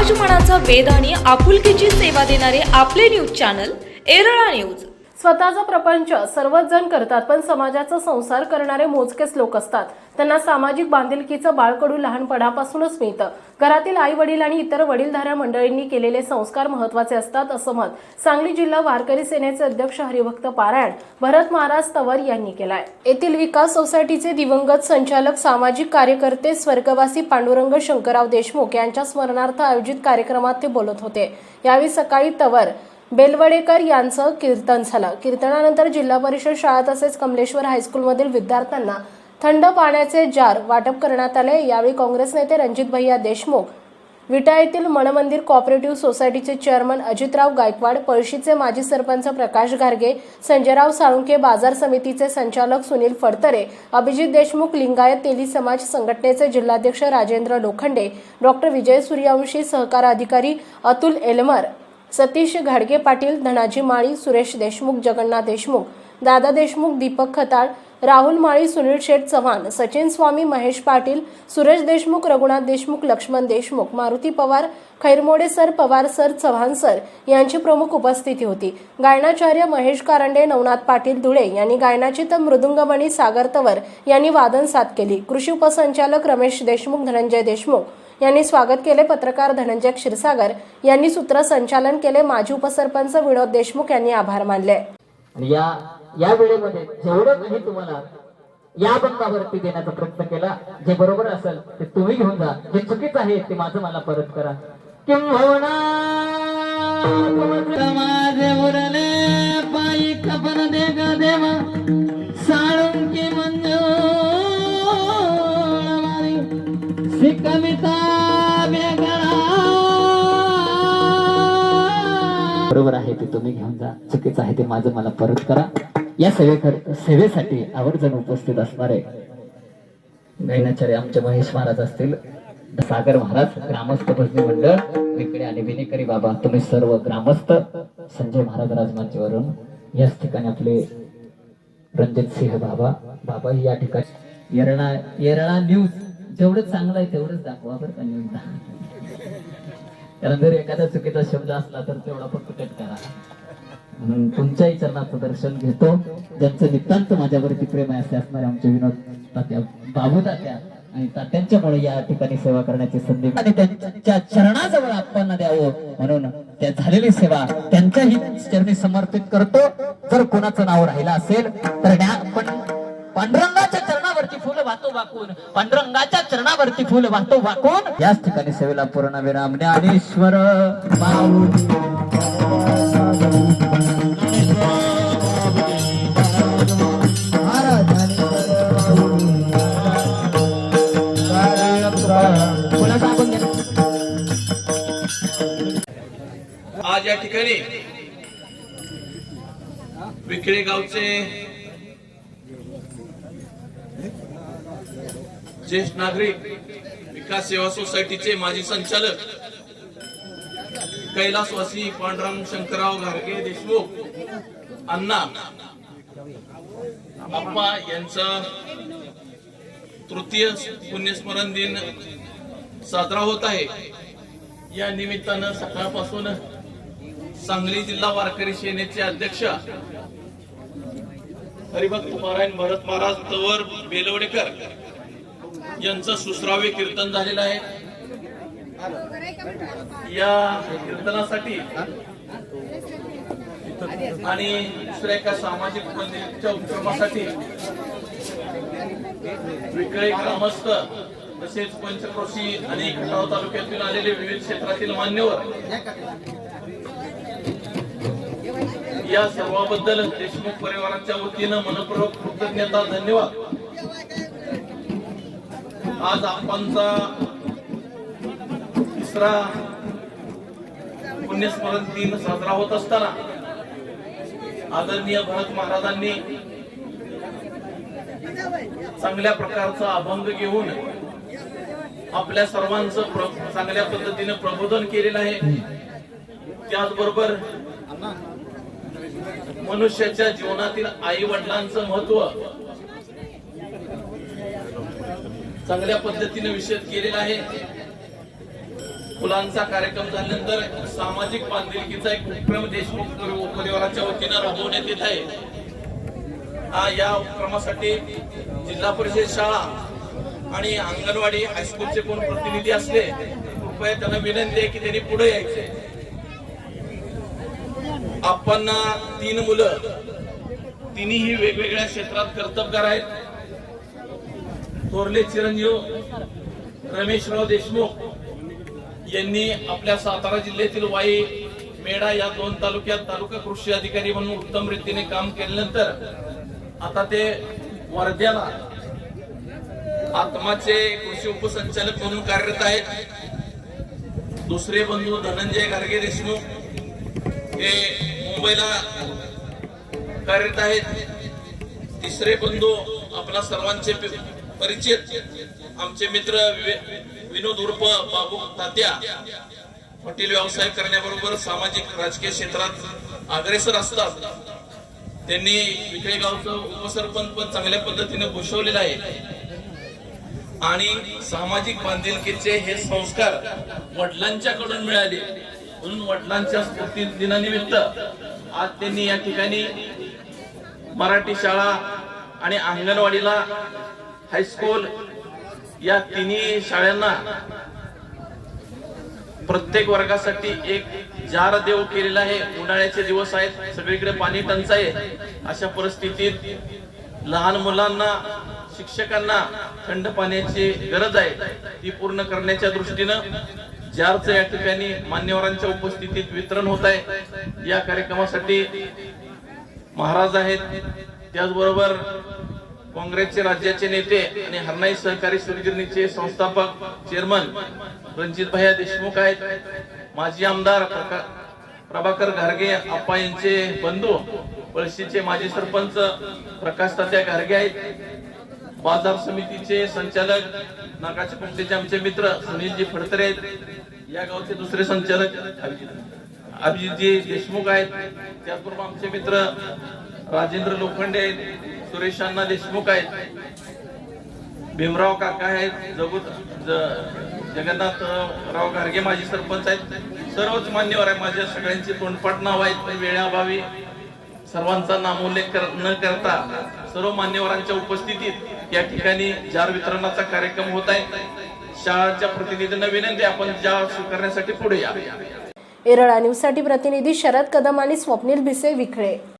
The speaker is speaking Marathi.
समाजमनाचा वेद आणि आपुलकीची सेवा देणारे आपले न्यूज चॅनल एरळा न्यूज स्वतःचा प्रपंच सर्वच जण करतात पण समाजाचा संसार करणारे मोजकेच लोक असतात. त्यांना सामाजिक बांधिलकीचं बाळकडू लहानपणापासूनच मिळतं. घरातील आई वडील आणि इतर वडीलधाऱ्या मंडळींनी केलेले संस्कार महत्त्वाचे असतात असं मत सांगली जिल्हा वारकरी सेनेचे अध्यक्ष हरिभक्त पारायण भरत महाराज तवर यांनी केलाय. येथील विकास सोसायटीचे दिवंगत संचालक सामाजिक कार्यकर्ते स्वर्गवासी पांडुरंग शंकरराव देशमुख यांच्या स्मरणार्थ आयोजित कार्यक्रमात ते बोलत होते. यावेळी सकाळी तवर बेलवडेकर यांचं कीर्तन झालं. कीर्तनानंतर जिल्हा परिषद शाळा तसेच कमलेश्वर हायस्कूलमधील विद्यार्थ्यांना थंड पाण्याचे जार वाटप करण्यात आले. यावेळी काँग्रेस नेते रणजित भैया देशमुख विटा येथील मनमंदिर कॉपरेटिव्ह सोसायटीचे चेअरमन अजितराव गायकवाड पळशीचे माजी सरपंच प्रकाश घारगे संजयराव साळुंके बाजार समितीचे संचालक सुनील फडतरे अभिजित देशमुख लिंगायत तेली समाज संघटनेचे जिल्हाध्यक्ष राजेंद्र लोखंडे डॉक्टर विजय सूर्यवंशी सहकार अधिकारी अतुल एलमर सतीश घाडगे पाटील धनाजी माळी Suresh Deshmukh Jagannath Deshmukh Dada Deshmukh Deepak Khatal Rahul Mali Sunil Sheth Chavan Sachin Swami Mahesh Patil Suresh Deshmukh Raghunath Deshmukh Laxman Deshmukh Maruti Pawar Khairmode sir Pawar sir Chavan sir यांची प्रमुख उपस्थिती होती. गायनाचार्य महेश कारंडे नवनाथ पाटील धुळे यांनी गायनाची तर मृदुंगमणी सागर तवर यांनी वादन साथ केली. कृषी उपसंचालक रमेश देशमुख धनंजय देशमुख यांनी स्वागत केले पत्रकार धनंजय क्षीरसागर यांनी सूत्रसंचालन केले. माजी उपसरपंच विनोद देशमुख यांनी आभार मानले. या या वेळेमध्ये जेवढं काही तुम्हाला या बंगावरती देण्याचा प्रयत्न केला जे बरोबर असेल ते तुम्ही घेऊन जा. जे चुकीचं आहे ते माझं मला परत करा. किंबहुना माझे उरले पायी कपन दे ग देवा. साळुंकी मंजूळ सिकमिता बरोबर आहे ते तुम्ही घेऊन जा. चुकीचं आहे ते माझं मला परत करा. या सेवेकर सेवेसाठी आवर्जून उपस्थित असणारे गैनाचार्य आमचे महेश महाराज असतील. सागर महाराज ग्रामस्थ भजनी मंडळ विकडे आणि विनेकरी बाबा तुम्ही सर्व ग्रामस्थ संजय महाराज राजमाचीवरून याच ठिकाणी आपले रणजित सिंह बाबा बाबा या ठिकाणी. येरणा येरळा न्यूज जेवढं चांगलं आहे तेवढंच दाखवा बरं का न्यूज कारण जर एखादा चुकीचा शब्द असला तर तेवढा फक्त कट करा. म्हणून तुमच्याही चरणाचं दर्शन घेतो. ज्यांचं नितांत माझ्यावरती प्रेम आहे असे असणारे आमचे विनोद तात्या बाबू तात्या आणि तात्यांच्यामुळे या ठिकाणी सेवा करण्याची संधी आणि त्यांच्या चरणाजवळ आपण द्यावं. म्हणून त्या झालेली सेवा त्यांच्याही चरणी समर्पित करतो. जर कोणाचं नाव राहिलं असेल तर ज्ञा- पण पांडुरंगाच्या वाहतो वाकून. पांडुरंगाच्या चरणावरती फुल वाहतो वाकून. याच ठिकाणी सेवेला पूर्ण विराम ज्ञानेश्वर. आज या ठिकाणी विखेडे गावचे ज्येष्ठ नागरिक विकास सेवा सोसायटीचे माजी संचालक कैलासवासी पांडुरंग शंकरराव घारगे देशमुख अण्णा बाप्पा यांचं तृतीय पुण्यस्मरण दिन साजरा होत आहे. या निमित्तानं सकाळपासून सांगली जिल्हा वारकरी सेनेचे अध्यक्ष हरिभक्त नारायण भरत महाराज तवर बेलवडेकर यांचं सुश्राव्य कीर्तन झालेलं आहे. या कीर्तनासाठी आणि दुसऱ्या एका सामाजिक उपक्रमाच्या उपक्रमासाठी विकळे ग्रामस्थ तसेच पंचक्रोशी आणि खटाव तालुक्यातून आलेले विविध क्षेत्रातील मान्यवर या सर्वाबद्दल देशमुख परिवाराच्या वतीनं मनपूर्वक कृतज्ञता धन्यवाद. आज आपणचा तिसरा पुण्यस्मरण दिन साजरा होत असताना आदरणीय भरत महाराजांनी चांगल्या प्रकारचा अभंग घेऊन आपल्या सर्वांचं प्र- चांगल्या पद्धतीने प्रबोधन केलेलं आहे. त्याचबरोबर मनुष्याच्या जीवनातील आई वडिलांचं महत्त्व चांगल्या पद्धतीने विशेष केलेला आहे. फुलांचा कार्यक्रम झाल्यानंतर सामाजिक बांधिलकीचा एक उपक्रम देशमुख परिवाराच्या वतीनं राबवण्यात येत आहे. हा या उपक्रमासाठी जिल्हा परिषद शाळा आणि अंगणवाडी हायस्कूलचे कोण प्रतिनिधी असले कृपया त्यांना विनंती आहे की त्यांनी पुढे यायचे. आपण तीन मुलं तिन्ही वेगवेगळ्या क्षेत्रात कर्तबगार आहेत. थोरले चिरंजीव रमेशराव देशमुख यांनी आपल्या सातारा जिल्ह्यातील वाई मेढा या दोन तालुक्यात तालुका कृषी अधिकारी म्हणून उत्तम रीतीने काम केल्यानंतर आता ते वर्ध्याला आत्माचे कृषी उपसंचालक म्हणून कार्यरत आहेत. दुसरे बंधू धनंजय गार्गे देशमुख हे मुंबईला कार्यरत आहेत. तिसरे बंधू आपला सर्वांचे परिचित आमचे मित्र विनोद उर्फ बाबू तात्या हॉटेल व्यवसाय करण्याबरोबर सामाजिक राजकीय क्षेत्रात अग्रेसर असतात. त्यांनी विकळे गावचं उपसरपंच पण चांगल्या पद्धतीने भूषवलेलं आहे. आणि सामाजिक बांधिलकीचे हे संस्कार वडिलांच्याकडून मिळाले. म्हणून वडिलांच्या स्मृती दिनानिमित्त आज त्यांनी या ठिकाणी मराठी शाळा आणि अंगणवाडीला हायस्कूल या तिन्ही शाळांना प्रत्येक वर्गासाठी एक जार देव केलेला आहे. उन्हाळ्याचे दिवस आहेत. सगळीकडे पाणी टंचाई आहे. अशा परिस्थितीत लहान मुलांना शिक्षकांना थंड पाण्याची गरज आहे. ती पूर्ण करण्याच्या दृष्टीनं जारचं या ठिकाणी मान्यवरांच्या उपस्थितीत वितरण होत आहे. या कार्यक्रमासाठी महाराज आहेत. त्याचबरोबर काँग्रेसचे राज्याचे नेते आणि हरनाई सहकारी सुरगिरणीचे संस्थापक चेअरमन रणजित भैया देशमुख आहेत. माजी आमदार प्रका- प्रभाकर घारगे आप्पा यांचे बंधू पळशीचे माजी सरपंच प्रकाश तात्या घारगे आहेत. बाजार समितीचे संचालक नागाच्या कुमटेचे आमचे मित्र सुनीलजी फडतरे आहेत. या गावचे दुसरे संचालक अभिजितजी देशमुख आहेत. त्याचबरोबर आमचे मित्र राजेंद्र लोखंडे आहेत. सुरेश अण्णा देशमुख आहेत. भीमराव काका आहेत. जगू जगन्नाथ जगन्नाथराव गारगे माजी सरपंच आहेत. सर्वच मान्यवर आहे माझ्या सगळ्यांची तोंडपाठ नाव आहेत. पण वेळाभावी सर्वांचा नामोल्लेख कर- न करता सर्व मान्यवरांच्या उपस्थितीत या ठिकाणी जार वितरणाचा कार्यक्रम होत आहे. शाळाच्या प्रतिनिधींना विनंती आपण जार स्वीकारण्यासाठी पुढे या. एरळा न्यूजसाठी प्रतिनिधी शरद कदम आणि स्वप्नील भिसे विखळे.